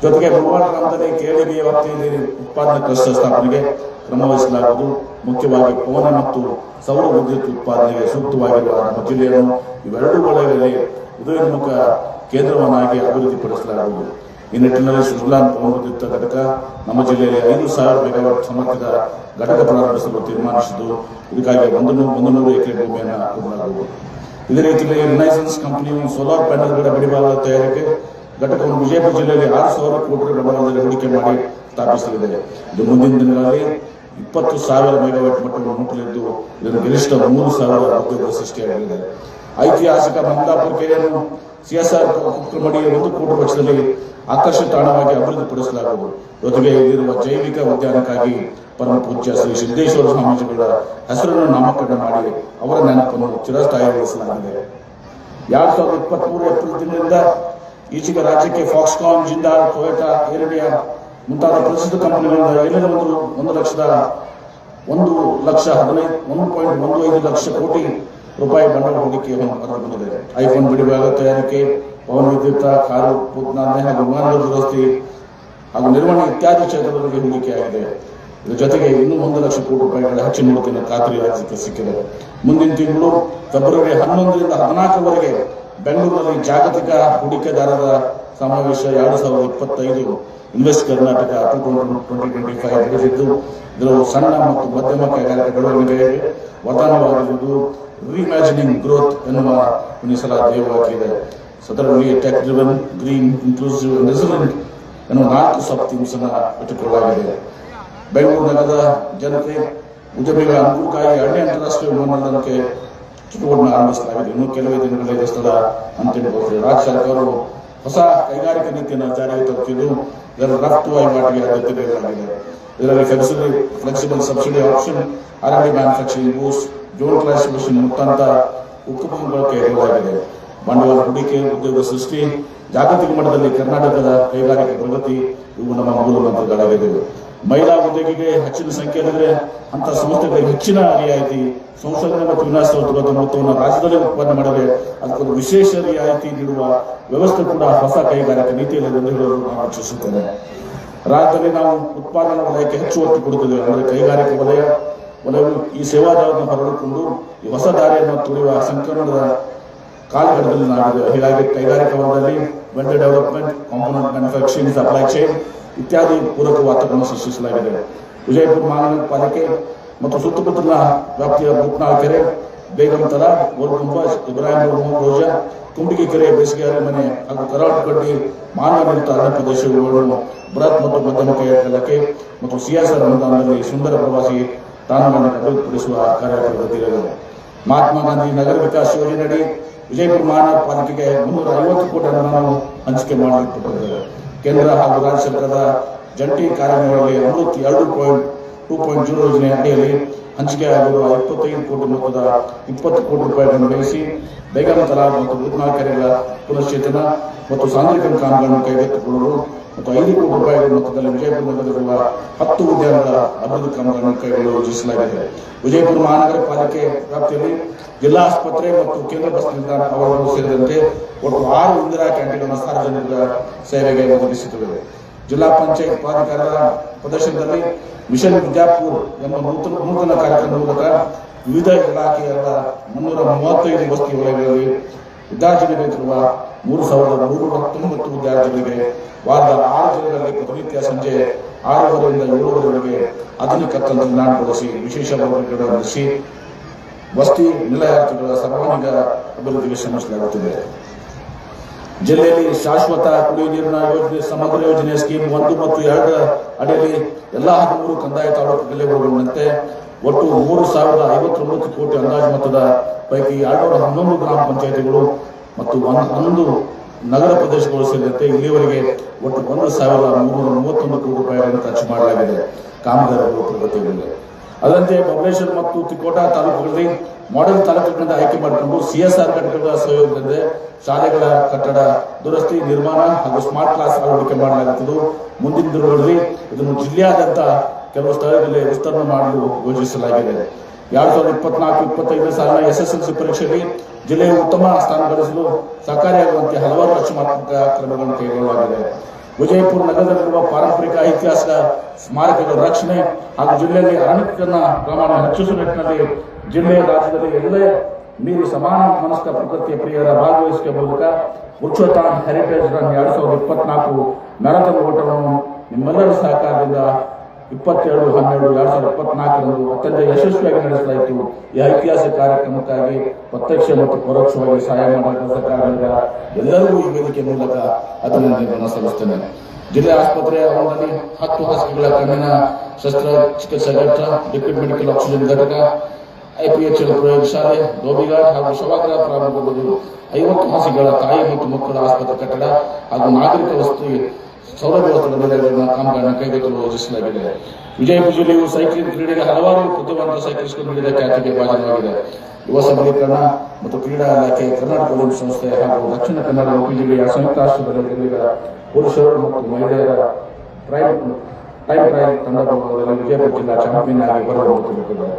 ಜೊತೆಗೆ ಮುಳವಾಡ ಗ್ರಾಮದಲ್ಲಿ ಕೆಡಿಬಿ ವ್ಯಾಪ್ತಿಯಲ್ಲಿ ಉತ್ಪಾದನಾ ಕ್ಲಸ್ಟರ್ ಸ್ಥಾಪನೆಗೆ ಕ್ರಮ ವಹಿಸಲಾಗುವುದು. ಮುಖ್ಯವಾಗಿ ಪವನ ಮತ್ತು ಸೌರ ವಿದ್ಯುತ್ ಉತ್ಪಾದನೆಗೆ ಸೂಕ್ತವಾಗಿರುವ ನಮ್ಮ ಜಿಲ್ಲೆಯನ್ನು ಇವೆರಡೂ ವಲಯಗಳಲ್ಲಿ ಉದಯೋನ್ಮುಖ ಕೇಂದ್ರವನ್ನಾಗಿ ಅಭಿವೃದ್ಧಿಪಡಿಸಲಾಗುವುದು. ಈ ನಿಟ್ಟಿನಲ್ಲಿ ಸುಜಲಾನ್ ಪವನ ಘಟಕ ನಮ್ಮ ಜಿಲ್ಲೆಯಲ್ಲಿ ಐದು ಸಾವಿರ ಮೆಗಾವಾಟ್ ಸಾಮರ್ಥ್ಯದ ಘಟಕ ಪ್ರಾರಂಭಿಸಲು ತೀರ್ಮಾನಿಸಿದ್ದು, ಇದಕ್ಕಾಗಿ ಒಂದು ಒಂದು ನೂರು ಎಕರೆ ಭೂಮಿಯನ್ನು ಕೊಡಲಾಗುವುದು ಇದೇ ರೀತಿಯಲ್ಲಿ ರಿನೈಸೆನ್ಸ್ ಕಂಪನಿಯು ಸೋಲಾರ್ ಪ್ಯಾನಲ್ಗಳ ಬಿಡಿಭಾಗದ ತಯಾರಿಕೆ ಘಟಕವನ್ನು ವಿಜಯಪುರ ಜಿಲ್ಲೆಯಲ್ಲಿ ಆರು ಸಾವಿರ ಕೋಟಿ ಪ್ರಮಾಣದಲ್ಲಿ ಹೂಡಿಕೆ ಮಾಡಿ ಸ್ಥಾಪಿಸಲಿದೆ. ಇದು ಮುಂದಿನ ದಿನಗಳಲ್ಲಿ ಇಪ್ಪತ್ತು ಸಾವಿರ ಮೆಗಾವಾಟ್ ಮಟ್ಟವನ್ನು ಮುಟ್ಟಲಿದ್ದು, ಇದನ್ನು ಗರಿಷ್ಠ ಮೂರು ಸಾವಿರ ಉದ್ಯೋಗ ಸೃಷ್ಟಿಯಾಗಲಿದೆ. ಐತಿಹಾಸಿಕ ಮಂಗಾಪುರ ಕೆರೆಯನ್ನು ಸಿಎಸ್ಆರ್ ಕುಕ್ಕಮಡಿ ಒಂದು ಕೋಟಿ ವೆಚ್ಚದಲ್ಲಿ ಆಕರ್ಷಕ ತಾಣವಾಗಿ ಅಭಿವೃದ್ಧಿಪಡಿಸಲಾಗುವುದು ಮದುವೆಯಲ್ಲಿರುವ ಜೈವಿಕ ಉದ್ಯಾನಕ್ಕಾಗಿ ಪರಮ ಪೂಜ್ಯ ಶ್ರೀ ಸಿದ್ದೇಶ್ವರ ಸ್ವಾಮೀಜಿಗಳ ಹೆಸರನ್ನು ನಾಮಕರಣ ಮಾಡಿ ಅವರ ನೆನಪನ್ನು ಚಿರಸ್ಥಾಯಿಗೊಳಿಸಲಾಗಿದೆ. ಎರಡ್ ಸಾವಿರದ ಇಪ್ಪತ್ಮೂರು ಏಪ್ರಿಲ್ ತಿಂಗಳಿಂದ ಈಚೆಗೆ ರಾಜ್ಯಕ್ಕೆ ಫಾಕ್ಸ್ಕಾನ್ ಜಿಂದಾಲ್, ಟೊಯೋಟಾ, ಏರ್ ಮುಂತಾದ ಪ್ರಸಿದ್ಧ ಕಂಪನಿಗಳಿಂದ ಒಂದು ಒಂದು ಲಕ್ಷದ, ಒಂದು ಲಕ್ಷ ಹದಿನೈದು, ಒಂದು ಪಾಯಿಂಟ್ ಒಂದು ಐದು ಲಕ್ಷ ಕೋಟಿ ರೂಪಾಯಿ ಬಂಡವಾಳ ಹೂಡಿಕೆ ಹೊರಬಂದಿದೆ ಐಫೋನ್ ಬಿಡಿಭಾಗ ತಯಾರಿಕೆ ಪವನ ವಿದ್ಯುತ್, ಕಾರು ಪೂತ್ನಾನೆ ಹಾಗೂ ವಿಮಾನಗಳ ದುರಸ್ತಿ ಹಾಗೂ ನಿರ್ವಹಣೆ ಇತ್ಯಾದಿ ಕ್ಷೇತ್ರಗಳಿಗೆ ಹೂಡಿಕೆಯಾಗಿದೆ ಇದರ ಜೊತೆಗೆ ಇನ್ನೂ ಒಂದು ಲಕ್ಷ ಕೋಟಿ ರೂಪಾಯಿಗಳ ಹೆಚ್ಚು ನೋಡುತ್ತೇನೆ ಖಾತ್ರಿ ರಾಜ್ಯಕ್ಕೆ ಸಿಕ್ಕಿದೆ. ಮುಂದಿನ ತಿಂಗಳು ಫೆಬ್ರವರಿ ಹನ್ನೊಂದರಿಂದ ಹದಿನಾಲ್ಕರವರೆಗೆ ಬೆಂಗಳೂರಿನಲ್ಲಿ ಜಾಗತಿಕ ಹೂಡಿಕೆದಾರರ ಸಮಾವೇಶ ಎರಡು ಸಾವಿರದ ಇಪ್ಪತ್ತೈದು invest Karnataka twenty twenty five ನಡೆದಿದ್ದು, ಇದರ ಸಣ್ಣ ಮತ್ತು ಮಧ್ಯಮ ಕೈಗಾರಿಕೆ ಬೆಳವಣಿಗೆಗೆ ವರದಾನವಾಗಿರುವುದು ರೀಮ್ಯಾಜಿನಿಂಗ್ ಗ್ರೋತ್ ಎನ್ನುವ ಮೀಸಲಾದ ಧ್ಯೇಯವಾಗಿದೆ ಸದರಲ್ಲಿ tech driven green inclusive resident ಎನ್ನುವ ನಾಲ್ಕು ಸಬ್ ಥೀಮ್ಸ್ ಅನ್ನು ಇಟ್ಟುಕೊಳ್ಳಲಾಗಿದೆ ಬೆಂಗಳೂರು ನಗರದ ಜನತೆ ಉದ್ಯಮಿಗಳ ಅನುಕೂಲಕ್ಕಾಗಿ ಎರಡನೇ ಅಂತಾರಾಷ್ಟ್ರೀಯ ವಿಮಾನಕ್ಕೆ ಚುಟುವಟಿಕೆ ಆರಂಭಿಸಲಾಗಿದೆ. ಇನ್ನು ಕೆಲವೇ ದಿನಗಳಲ್ಲಿ ಸ್ಥಳ ಅಂತಿಮಗೊಳ್ಳುತ್ತದೆ ರಾಜ್ಯ ಸರ್ಕಾರವು ಹೊಸ ಕೈಗಾರಿಕಾ ನೀತಿಯನ್ನು ಜಾರಿಗೆ ತರುತ್ತಿದ್ದು, ಇದರ ರಫ್ತು ವಹಿವಾಟಿಗೆ ಆದ್ಯತೆ ನೀಡಲಾಗಿದೆ. ಇದರಲ್ಲಿ flexible flexible subsidy option R D manufacturing boost zone classification ಮುಖಾಂತ ಉಕ್ಕುಪಗಳ ಕೈಗೊಳ್ಳಲಾಗಿದೆ ಬಂಡವಾಳ ಹೂಡಿಕೆ ಉದ್ಯೋಗ ಸೃಷ್ಟಿ, ಜಾಗತಿಕ ಮಟ್ಟದಲ್ಲಿ ಕರ್ನಾಟಕದ ಕೈಗಾರಿಕಾ ಪ್ರಗತಿ, ಇವು ನಮ್ಮ ಮೂಲ ಮಂತ್ರಗಳಾಗಿದ್ದವು ಮಹಿಳಾ ಉದ್ಯೋಗಿಗೆ ಹೆಚ್ಚಿನ ಸಂಖ್ಯೆ ಅಂದರೆ ಅಂತ ಸಂಸ್ಥೆಗಳಿಗೆ ಹೆಚ್ಚಿನ ರಿಯಾಯಿತಿ, ಸಂಶೋಧನೆ ಮತ್ತು ವಿನ್ಯಾಸೋದ್ಯೋಗದ ಮೊತ್ತವನ್ನು ರಾಜ್ಯದಲ್ಲೇ ಉತ್ಪನ್ನ ಮಾಡದೆ ಅದಕ್ಕೊಂದು ವಿಶೇಷ ರಿಯಾಯಿತಿ ನೀಡುವ ವ್ಯವಸ್ಥೆ ಕೂಡ ಹೊಸ ಕೈಗಾರಿಕಾ ನೀತಿಯಲ್ಲಿ ಎಂದು ಹೇಳಲು ನಾನು ರಾಜ್ಯದಲ್ಲಿ ನಾವು ಉತ್ಪಾದನಾ ವಲಯಕ್ಕೆ ಹೆಚ್ಚು ಒತ್ತು ಕೊಡುತ್ತಿದ್ದೇವೆ ಅಂದರೆ ಕೈಗಾರಿಕಾ ವಲಯ, ವಲಯವು ಈ ಸೇವಾದಾರವನ್ನು ಹೊರಡಿಕೊಂಡು ಈ ಹೊಸ ದಾರಿಯನ್ನು ತುಳಿಯುವ ಸಂಕ್ರಮಣದ ಕಾಲಘಟ್ಟದಲ್ಲಿ ನಾವಿದ್ದೇವೆ ಹೀಗಾಗಿ ಕೈಗಾರಿಕಾ ವಲಯದಲ್ಲಿ vendor development component manufacturing supply chain ಇತ್ಯಾದಿ ಪೂರಕ ವಾತಾವರಣ ಸೃಷ್ಟಿಸಲಾಗಿದೆ. ವಿಜಯಪುರ ಮಹಾನಗರ ಪಾಲಿಕೆ ಮತ್ತು ಸುತ್ತಮುತ್ತಲಿನ ವ್ಯಾಪ್ತಿಯ ಬುಕ್ನಾಳ್ ಕೆರೆ, ಬೇಗಂ ತಲಾ ಗೋಲ್ಗುಂಬಾಜ್ ಇಬ್ರಾಹಿಂ ರೋಜಾ ಕುಂಬಿಗೆ ಕೆರೆ ಬೇಸಿಗೆ ಅರಮನೆ ಹಾಗೂ ಕರಾಟಗಡ್ಡಿ ಮಾನವ ಅರಣ್ಯ ಪ್ರದೇಶಗಳನ್ನು ಬೃಹತ್ ಮತ್ತು ಮಧ್ಯಮ ಕೈಗಾರಿಕೆ ಮತ್ತು ಸಿಯಾಸರ್ ಅನುದಾನದಲ್ಲಿ ಸುಂದರ ಪ್ರವಾಸಿ ತಾಣವನ್ನು ಅಭಿವೃದ್ಧಿಪಡಿಸುವ ಕಾರ್ಯ ಪ್ರಗತಿಗಳಿವೆ ಮಹಾತ್ಮ ಗಾಂಧಿ ನಗರ ವಿಕಾಸ ಯೋಜನೆಯಡಿ ವಿಜಯಪುರ ಮಹಾನಗರ ಪಾಲಿಕೆಗೆ ಮುನ್ನೂರ ಐವತ್ತು ಕೋಟಿ ಹಣವನ್ನು ಹಂಚಿಕೆ ಮಾಡಲ್ಪಟ್ಟಿದೆ. ಕೇಂದ್ರ ಹಾಗೂ ರಾಜ್ಯ ಸರ್ಕಾರದ ಜಂಟಿ ಕಾರ್ಯಕ್ರಮಗಳಲ್ಲಿ ಅಮೃತ್ ಎರಡು ಪಾಯಿಂಟ್ ಟೂ ಪಾಯಿಂಟ್ ಜೀರೋ ಯೋಜನೆ ಅಡಿಯಲ್ಲಿ ಹಂಚಿಕೆಯಾಗಿರುವ ಇಪ್ಪತ್ತೈದು ಕೋಟಿ ಮೊತ್ತದ ಇಪ್ಪತ್ತು ಕೋಟಿ ರೂಪಾಯಿಗಳನ್ನು ಬೆಳೆಸಿ ಬೇಗನ ತಲಾ ಮತ್ತು ಕೆರೆಗಳ ಪುನಶ್ಚೇತನ ಮತ್ತು ಸಾಂದ್ರಿಕ ಕಾಮಗಾರಿಗಳನ್ನು ಕೈಗೆತ್ತಿಕೊಳ್ಳಲು ಮತ್ತು ಐದು ಕೋಟಿ ರೂಪಾಯಿ ಮೊತ್ತದಲ್ಲಿ ವಿಜಯಪುರ ನಗರದಲ್ಲಿರುವ ಹತ್ತು ಉದ್ಯಾನಗಳ ಅಭಿವೃದ್ಧಿ ಕ್ರಮಗಳನ್ನು ಕೈಗೊಳ್ಳಲು ಯೋಜಿಸಲಾಗಿದೆ ವಿಜಯಪುರ ಮಹಾನಗರ ಪಾಲಿಕೆ ವ್ಯಾಪ್ತಿಯಲ್ಲಿ ಜಿಲ್ಲಾ ಆಸ್ಪತ್ರೆ ಮತ್ತು ಕೇಂದ್ರ ಬಸ್ ನಿಲ್ದಾಣ ಅವರನ್ನು ಸೇರಿದಂತೆ ಒಟ್ಟು ಆರು ಇಂದಿರಾ ಕ್ಯಾಂಟೀನ್ಗಳನ್ನು ಸಾರ್ವಜನಿಕರ ಸೇವೆಗೆ ಒದಗಿಸುತ್ತಿವೆ. ಜಿಲ್ಲಾ ಪಂಚಾಯತ್ ಪ್ರಾಧಿಕಾರದ ಪ್ರದರ್ಶನದಲ್ಲಿ ಮಿಷನ್ ವಿದ್ಯಾಪುರ್ ಎಂಬ ನೂತನ ನೂತನ ಕಾರ್ಯಕ್ರಮದ ಮೂಲಕ ವಿವಿಧ ಇಲಾಖೆಗಳ ಮುನ್ನೂರ ಮೂವತ್ತೈದು ವಸ್ತಿ ವಲಯಗಳಲ್ಲಿ ವಿದ್ಯಾರ್ಥಿಗಳಿರುವ ಮೂರು ಸಾವಿರದ ನೂರ ಹತ್ತೊಂಬತ್ತು ವಿದ್ಯಾರ್ಥಿಗಳಿಗೆ ವಾರದ ಆರು ದಿನಗಳಲ್ಲಿ ಪ್ರತಿನಿತ್ಯ ಸಂಜೆ ಆರೂವರೆಯಿಂದ ಏಳುವರೆವರೆಗೆ ಆಧುನಿಕ ತಂತ್ರಜ್ಞಾನ ಬಳಸಿ ವಿಶೇಷ ವರ್ಗಗಳನ್ನು ನಡೆಸಿ ವಸತಿ ನಿಲಯಾರ್ಥಿಗಳ ಸರ್ವಾಂಗೀಣ ಅಭಿವೃದ್ಧಿಗೆ ಶ್ರಮಿಸಲಾಗುತ್ತಿದೆ. ಜಿಲ್ಲೆಯಲ್ಲಿ ಶಾಶ್ವತ ಕುಡಿಯುವ ನೀರಿನ ಯೋಜನೆ ಸಮಗ್ರ ಯೋಜನೆ ಸ್ಕೀಮ್ ಒಂದು ಮತ್ತು ಎರಡರ ಅಡಿಯಲ್ಲಿ ಎಲ್ಲಾ ಹದಿಮೂರು ಕಂದಾಯ ತಾಲೂಕುಗಳಲ್ಲಿ ಒಳಗೊಂಡಂತೆ ಒಟ್ಟು ಮೂರು ಸಾವಿರದ ಐವತ್ತೊಂಬತ್ತು ಕೋಟಿ ಅಂದಾಜು ಮೊತ್ತದ ಪೈಕಿ ಎರಡ್ನೂರ ಹನ್ನೊಂದು ಗ್ರಾಮ ಪಂಚಾಯಿತಿಗಳು ಮತ್ತು ಒಂದು ಹನ್ನೊಂದು ನಗರ ಪ್ರದೇಶಗಳು ಸೇರಿದಂತೆ ಇಲ್ಲಿಯವರೆಗೆ ಒಟ್ಟು ಒಂದು ಸಾವಿರದ ಮುನ್ನೂರ ಮೂವತ್ತೊಂದು ಕೋಟಿ ರೂಪಾಯಿಗಳನ್ನು ಖರ್ಚು ಮಾಡಲಾಗಿದೆ. ಕಾಮಗಾರಿಗಳು ಪ್ರಗತಿಗೊಂಡಿದೆ ಅದರಂತೆ ಬಬಲೇಶ್ವರ ಮತ್ತು ತಿಕೋಟ ತಾಲೂಕುಗಳಲ್ಲಿ ಮಾಡೆಲ್ ತಾಲೂಕುಗಳಿಂದ ಆಯ್ಕೆ ಮಾಡಿಕೊಂಡು ಸಿಎಸ್ಆರ್ ಘಟಕಗಳ ಸಹಯೋಗದಿಂದ ಶಾಲೆಗಳ ಕಟ್ಟಡ, ದುರಸ್ತಿ, ನಿರ್ಮಾಣ ಹಾಗೂ ಸ್ಮಾರ್ಟ್ ಕ್ಲಾಸ್ ಅಳವಡಿಕೆ ಮಾಡಲಾಗುತ್ತಿದ್ದು. ಮುಂದಿನ ದಿನಗಳಲ್ಲಿ ಇದನ್ನು ಜಿಲ್ಲೆಯಾದ್ಯಂತ ಕೆಲವು ಸ್ಥಳದಲ್ಲಿ ವಿಸ್ತರಣೆ ಮಾಡಲು ಯೋಜಿಸಲಾಗಿದೆ ಎರಡ್ ಸಾವಿರದ ಇಪ್ಪತ್ನಾಲ್ಕು, ಇಪ್ಪತ್ತೈದನೇ ಸಾಲಿನ ಸಿ ಪರೀಕ್ಷೆಯಲ್ಲಿ ಜಿಲ್ಲೆಯ ಉತ್ತಮ ಸ್ಥಾನ ಗಳಿಸಲು ಸಹಕಾರಿಯಾಗುವಂತೆ ಹಲವಾರು ರಕ್ಷಣಾತ್ಮಕ ಕ್ರಮಗಳನ್ನು ಕೈಗೊಳ್ಳಲಾಗಿದೆ. ವಿಜಯಪುರ ನಗರದಲ್ಲಿರುವ ಪಾರಂಪರಿಕ ಐತಿಹಾಸಿಕ ಸ್ಮಾರಕಗಳ ರಕ್ಷಣೆ ಹಾಗೂ ಜಿಲ್ಲೆಯಲ್ಲಿ ಅರಣ್ಯೀಕರಣ ಪ್ರಮಾಣ ಹೆಚ್ಚಿಸುವ ನಿಟ್ಟಿನಲ್ಲಿ ಜಿಲ್ಲೆಯ ರಾಜ್ಯದಲ್ಲಿ ಎಲ್ಲೇ ಮೀರಿ ಸಮಾನ ಮನಸ್ಕ ಪ್ರಕೃತಿಯ ಪ್ರಿಯರ ಭಾಗವಹಿಸುವ ಮೂಲಕ ವೃಕ್ಷೋತ್ಥಾನ ಹೆರಿಟೇಜ್ ರನ್ ಎರಡ್ ಸಾವಿರದ ಇಪ್ಪತ್ನಾಲ್ಕು ಮ್ಯಾರಥಾನ್ ಓಟವನ್ನು ನಿಮ್ಮೆಲ್ಲರ ಸಹಕಾರದಿಂದ ಇಪ್ಪತ್ತೆರಡು, ಹನ್ನೆರಡು, ಎರಡು ಸಾವಿರದ ಇಪ್ಪತ್ನಾಲ್ಕರಂದು ಅತ್ಯಂತ ಯಶಸ್ವಿಯಾಗಿ ನಡೆಸಲಾಯಿತು. ಈ ಐತಿಹಾಸಿಕ ಕಾರ್ಯಕ್ರಮಕ್ಕಾಗಿ ಪ್ರತ್ಯಕ್ಷ ಮತ್ತು ಪರೋಕ್ಷವಾಗಿ ಸಹಾಯ ಮಾಡಿದ ಸರ್ಕಾರದಿಂದ ಎಲ್ಲರಿಗೂ ಈ ವೇದಿಕೆ ಮೂಲಕ ಅಭಿನಂದನೆಗಳನ್ನು ಸಲ್ಲಿಸುತ್ತೇನೆ. ಜಿಲ್ಲೆ ಆಸ್ಪತ್ರೆಯ ಅವರಲ್ಲಿ ಹತ್ತು ಹಾಸಿಗೆಗಳ ಕಣ್ಣಿನ ಶಸ್ತ್ರ ಚಿಕಿತ್ಸಾ ಘಟಕ, ಲಿಕ್ವಿಡ್ ಮೆಡಿಕಲ್ ಆಕ್ಸಿಜನ್ ಘಟಕ ಐಪಿಎಚ್ ಪ್ರಯೋಗಶಾಲೆ ದೋಬಿಘಾಟ್ ಹಾಗೂ ಶವಾಗ್ರಹ ಪ್ರಾರಂಭಗೊಂಡು ಐವತ್ತು ಹಾಸಿಗೆಗಳ ತಾಯಿ ಮತ್ತು ಮಕ್ಕಳ ಆಸ್ಪತ್ರೆ ಕಟ್ಟಡ ಹಾಗೂ ನಾಗರಿಕ ವಸತಿ ವಸ್ತುಗಳ ಮೇಲೆ ಕಾಮಗಾರಿಯನ್ನು ಕೈಗೆತ್ತಲು ಯೋಜಿಸಲಾಗಿದೆ ವಿಜಯಪುರ ಜಿಲ್ಲೆಯು ಸೈಕ್ಲಿಂಗ್ ಕ್ರೀಡೆಗೆ ಹಲವಾರು ಕೃತವಂತ ಸೈಕ್ಲಿಸ್ಟ್ ನೀಡಿದ ಖ್ಯಾತಿಗೆ ಭಾಜನವಾಗಿದೆ ಯುವ ಸಬಲೀಕರಣ ಮತ್ತು ಕ್ರೀಡಾ ಇಲಾಖೆ ಕರ್ನಾಟಕ ಒಲಿಂಪಿಕ್ ಸಂಸ್ಥೆ ಹಾಗೂ ದಕ್ಷಿಣ ಕನ್ನಡ ಉಪಜಿಲ್ಲೆಯ ಜಿಲ್ಲೆಯ ಸಂಯುಕ್ತ ನಡೆದ ಪುರುಷರು ಮತ್ತು ಮಹಿಳೆಯರ ಟೈಮ್ ಟ್ರಯಲ್ ತಂಡಗಳಲ್ಲಿ ವಿಜಯಪುರ ಜಿಲ್ಲಾ ಚಾಂಪಿಯನ್ ಆಗಿ ಹೊರಹೊಮ್ಮುತ್ತಿದ್ದಾರೆ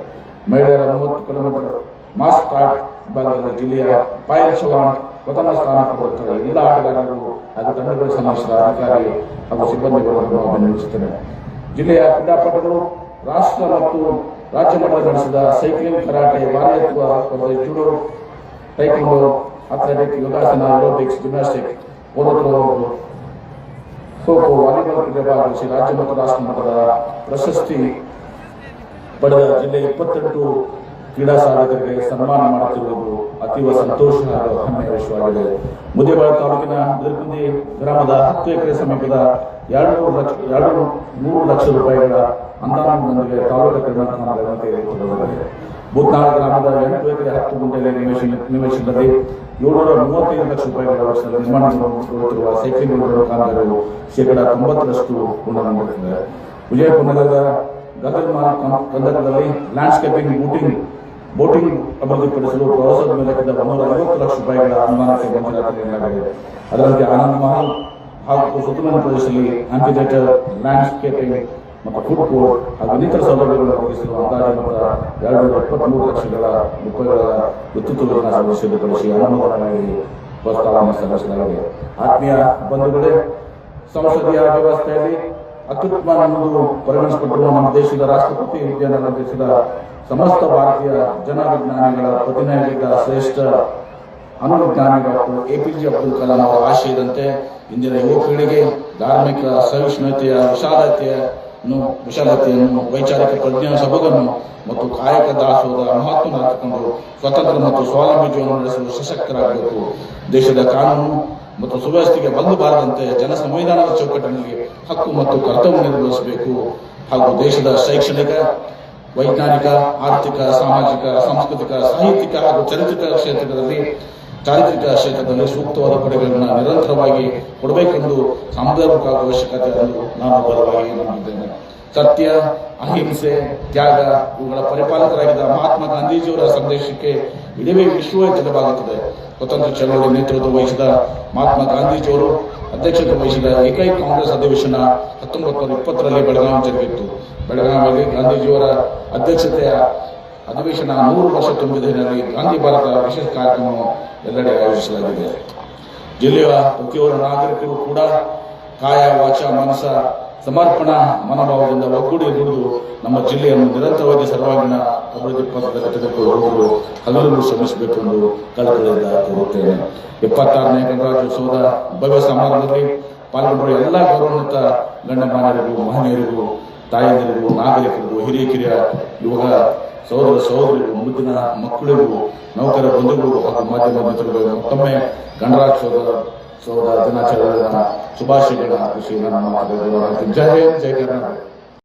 ಮಹಿಳೆಯರ ಮೂವತ್ತು ಕಿಲೋಮೀಟರ್ ಮಾಸ್ ಸ್ಟಾರ್ಟ್ ವಿಭಾಗದಲ್ಲಿ ಜಿಲ್ಲೆಯ ಪಾಯಲ್ ಚೌಹಾಣ್ ಪ್ರಥಮ ಸ್ಥಾನ ಪಡೆಯುತ್ತಾರೆ. ಎಲ್ಲ ಆಟಗಾರರು ಹಾಗೂ ತಂಡಗಳ ಸಮಾವೇಶದ ಅಧಿಕಾರಿ ಹಾಗೂ ಸಿಬ್ಬಂದಿಗಳನ್ನು ಅಭಿನಂದಿಸುತ್ತೇನೆ ಜಿಲ್ಲೆಯ ಕ್ರೀಡಾಪಟುಗಳು, ರಾಷ್ಟ್ರ ಮತ್ತು ರಾಜ್ಯ ಮಟ್ಟದಲ್ಲಿ ನಡೆಸಿದ ಸೈಕ್ಲಿಂಗ್, ಕರಾಟೆ ಸ್ಪರ್ಧೆ ಜೂಡೋ ಟೈಕಿಂಗ್ ಅಥ್ಲೆಟಿಕ್, ಯೋಗಾಸನ, ಏರೋಬಿಕ್ಸ್, ಜಿಮ್ನಾಸ್ಟಿಕ್, ಓಡೋಟಗಳು, ಖೋ ಖೋ, ವಾಲಿಬಾಲ್ ಕ್ರೀಡೆ ಭಾಗವಹಿಸಿ ರಾಜ್ಯ ಮತ್ತು ರಾಷ್ಟ್ರ ಮಟ್ಟದ ಪ್ರಶಸ್ತಿ ಪಡೆದ ಜಿಲ್ಲೆ ಇಪ್ಪತ್ತೆಂಟು ಕ್ರೀಡಾ ಸಾಧಕರಿಗೆ ಸನ್ಮಾನ ಮಾಡುತ್ತಿರುವುದು ಅತೀವ ಸಂತೋಷ ಹೆಮ್ಮೆಯ ವಿಷಯವಾಗಿದೆ. ಮುದ್ದೇಬಾಳ ತಾಲೂಕಿನ ಬಿದರ್ಕುಂದಿ ಗ್ರಾಮದ ಹತ್ತು ಎಕರೆ ಸಮೀಪದ ಎರಡು ನೂರು ಲಕ್ಷ ಎರಡು ಮೂರು ಲಕ್ಷ ರೂಪಾಯಿಗಳ ಅನುದಾನದೊಂದಿಗೆ ತಾಲೂಕು ಕ್ರೀಡಾಂಗಣ ಬೂತ್ನಾಳ ಗ್ರಾಮದ ಎಂಟು ಎಕರೆ ಹತ್ತು ಗುಂಟೆಯಲ್ಲಿ ನಿವೇಶ ನಿವೇಶನದಲ್ಲಿ ಏಳುನೂರ ಮೂವತ್ತೈದು ಲಕ್ಷ ರೂಪಾಯಿಗಳ ವರ್ಷದಲ್ಲಿ ನಿರ್ಮಾಣಗೊಳ್ಳುತ್ತಿರುವ ಸೈಕ್ಲಿಂಗ್ ರೋಡ್ ಕಾಮಗಾರಿಗಳು ಶೇಕಡ ತೊಂಬತ್ತರಷ್ಟು ಪೂರ್ಣಗೊಂಡಿರುತ್ತದೆ ವಿಜಯಪುರ ನಗರದ ಗದಗ ಕಂದಕದಲ್ಲಿ ಲ್ಯಾಂಡ್ಸ್ಕೇಪಿಂಗ್ ಬೋಟಿಂಗ್ ಬೋಟಿಂಗ್ ಅಭಿವೃದ್ಧಿಪಡಿಸಲು ಪ್ರವಾಸದ ಮೇಲೆ ಒಂದೂರ ಐವತ್ತು ಲಕ್ಷ ರೂಪಾಯಿಗಳ ಅನುದಾನಕ್ಕೆ ಮಂಜೂರಾತಿ ಅದರಂತೆ ಆನಂದ್ ಮಹಲ್ ಹಾಗೂ ಸುತ್ತಮುತ್ತ ಪ್ರದೇಶದಲ್ಲಿ ಆಂಪಿಥೇಟರ್ ಲ್ಯಾಂಡ್ಸ್ಕೇಪಿಂಗ್ ಮತ್ತು ಫುಡ್ ಕೋರ್ಟ್ ಹಾಗೂ ಇನ್ನಿತರ ಸೌಲಭ್ಯಗಳನ್ನು ಒದಗಿಸಲು ಅಂದಾಜು ಮೊತ್ತ ಎರಡು ನೂರ ಎಪ್ಪತ್ಮೂರು ಲಕ್ಷಗಳ ರೂಪಾಯಿಗಳ ವಿದ್ಯುತ್ ಸಿದ್ಧಪಡಿಸಿ ಅನುಮೋದನೆಗಾಗಿ ಪ್ರಸ್ತಾವನೆ ಸಲ್ಲಿಸಲಾಗಿದೆ. ಆತ್ಮೀಯ ಬಂಧುಗಳೇ, ಸಂಸದೀಯ ವ್ಯವಸ್ಥೆಯಲ್ಲಿ ಅತ್ಯುತ್ತಮ ಅನ್ನೋದು ಪರಿಗಣಿಸಿಕೊಂಡಿರುವ ನಮ್ಮ ದೇಶದ ರಾಷ್ಟ್ರಪತಿ ವಿಜ್ಞಾನ ದೇಶದ ಸಮಸ್ತ ಭಾರತೀಯ ಜನ ವಿಜ್ಞಾನಿಗಳ ಪ್ರತಿನಿಧಿಗಳ ಶ್ರೇಷ್ಠ ಅನುವಿಜ್ಞಾನಿ doctor A P J Abdul Kalam ಅವರ ಆಶಯದಂತೆ ಇಂದಿನ ಯುವ ಪೀಳಿಗೆ ಧಾರ್ಮಿಕ ಸಹಿಷ್ಣುತೆಯ ವಿಶಾಲತೆಯನ್ನು ವಿಶಾಲತೆಯನ್ನು ವೈಚಾರಿಕ ಪ್ರಜ್ಞಾ ಸೊಬಗನ್ನು ಮತ್ತು ಕಾಯಕ ದಾಸೋದ ಮಹತ್ವ ಅರ್ಥಕೊಂಡು ಸ್ವತಂತ್ರ ಮತ್ತು ಸ್ವಾವಲಂಬಿ ಜೀವನ ನಡೆಸಲು ಸಶಕ್ತರಾಗಬೇಕು. ದೇಶದ ಕಾನೂನು ಮತ್ತು ಸುವ್ಯವಸ್ಥೆಗೆ ಬಂದು ಬಾರದಂತೆ ಜನ ಸಂವಿಧಾನದ ಚೌಕಟ್ಟಿನಲ್ಲಿ ಹಕ್ಕು ಮತ್ತು ಕರ್ತವ್ಯ ನಿರ್ವಹಿಸಬೇಕು. ಹಾಗೂ ದೇಶದ ಶೈಕ್ಷಣಿಕ ವೈಜ್ಞಾನಿಕ, ಆರ್ಥಿಕ, ಸಾಮಾಜಿಕ, ಸಾಂಸ್ಕೃತಿಕ, ಸಾಹಿತ್ಯಿಕ ಹಾಗೂ ಚರಿತ್ರಿಕ ಕ್ಷೇತ್ರದಲ್ಲಿ ಚಾರಿತ್ರಿಕ ಕ್ಷೇತ್ರದಲ್ಲಿ ಸೂಕ್ತವಾದ ಕೊಡುಗೆಗಳನ್ನು ನಿರಂತರವಾಗಿ ಕೊಡಬೇಕೆಂದು ಸಾಂದರ್ಭಿಕ ಅವಶ್ಯಕತೆ ಎಂದು ನಾನು ಬಲವಾಗಿ ನಂಬಿದ್ದೇನೆ. ಸತ್ಯ, ಅಹಿಂಸೆ, ತ್ಯಾಗ ಇವುಗಳ ಪರಿಪಾಲಕರಾಗಿದ್ದ ಮಹಾತ್ಮ ಗಾಂಧೀಜಿಯವರ ಸಂದೇಶಕ್ಕೆ ಇಡೀ ವಿಶ್ವವೇ ಜನವಾಗುತ್ತದೆ ಸ್ವತಂತ್ರ ಚಳವಳಿ ನೇತೃತ್ವ ವಹಿಸಿದ ಮಹಾತ್ಮ ಗಾಂಧೀಜಿಯವರು ಅಧ್ಯಕ್ಷತೆ ವಹಿಸಿದ ಏಕೈಕ ಕಾಂಗ್ರೆಸ್ ಅಧಿವೇಶನ ಹತ್ತೊಂಬತ್ತು ನೂರ ಇಪ್ಪತ್ತರಲ್ಲಿ ಬೆಳಗಾವಿ ಜರುಗಿತ್ತು. ಬೆಳಗಾವಿಯಲ್ಲಿ ಗಾಂಧೀಜಿಯವರ ಅಧ್ಯಕ್ಷತೆಯ ಅಧಿವೇಶನ ನೂರು ವರ್ಷ ತುಂಬಿದ ಗಾಂಧಿ ಭಾರತ ವಿಶೇಷ ಕಾರ್ಯಕ್ರಮವನ್ನು ಎಲ್ಲೆಡೆ ಆಯೋಜಿಸಲಾಗಿದೆ. ಜಿಲ್ಲೆಯ ಪ್ರತಿಯೊಬ್ಬ ನಾಗರಿಕರು ಕೂಡ ಕಾಯ, ವಾಚ ಮನಸ ಸಮರ್ಪಣಾ ಮನೋಭಾವದಿಂದ ಒಗ್ಗೂಡಿ ದುಡಿದು ನಮ್ಮ ಜಿಲ್ಲೆಯನ್ನು ನಿರಂತರವಾಗಿ ಸರ್ವಾಂಗೀಣ ಅಭಿವೃದ್ಧಿ ಪಥದಲ್ಲಿ ತೆಗೆದುಕೊಂಡು ಹಗಲು ಶ್ರಮಿಸಬೇಕು ಎಂದು ಕಳಕಳಿಯಿಂದ ಕೋರುತ್ತೇನೆ. ಎಪ್ಪತ್ತಾರನೇ ಗಣರಾಜ್ಯೋತ್ಸವದ ಭವ್ಯ ಸಮಾರಂಭದಲ್ಲಿ ಪಾಲ್ಗೊಂಡಿರುವ ಎಲ್ಲ ಗೌರವಾನ್ವಿತ ಗಂಡಮಾನರಿಗೂ ಮಹನೀಯರಿಗೂ, ತಾಯಂದಿರಿಗೂ, ನಾಗರಿಕರಿಗೂ, ಹಿರಿಯ ಕಿರಿಯ ಯುವಕ ಸಹೋದರ ಸಹೋದರಿಗೂ, ಮುದ್ದಿನ ಮಕ್ಕಳಿಗೂ, ನೌಕರ ಬಂಧುಗಳು ಹಾಗೂ ಮಾಧ್ಯಮ ಮಿತ್ರರಿಗೂ ಮತ್ತೊಮ್ಮೆ ಗಣರಾಜ್ಯೋತ್ಸವದ ಸೋದ ದಿನಾಚರಣೆ ಶುಭಾಶಯಗಳ ಖುಷಿ ನಮ್ಮ ಜಯ ಜೈ ಹಿಂದ್ ಜೈ ಕರ್ನಾಟಕ.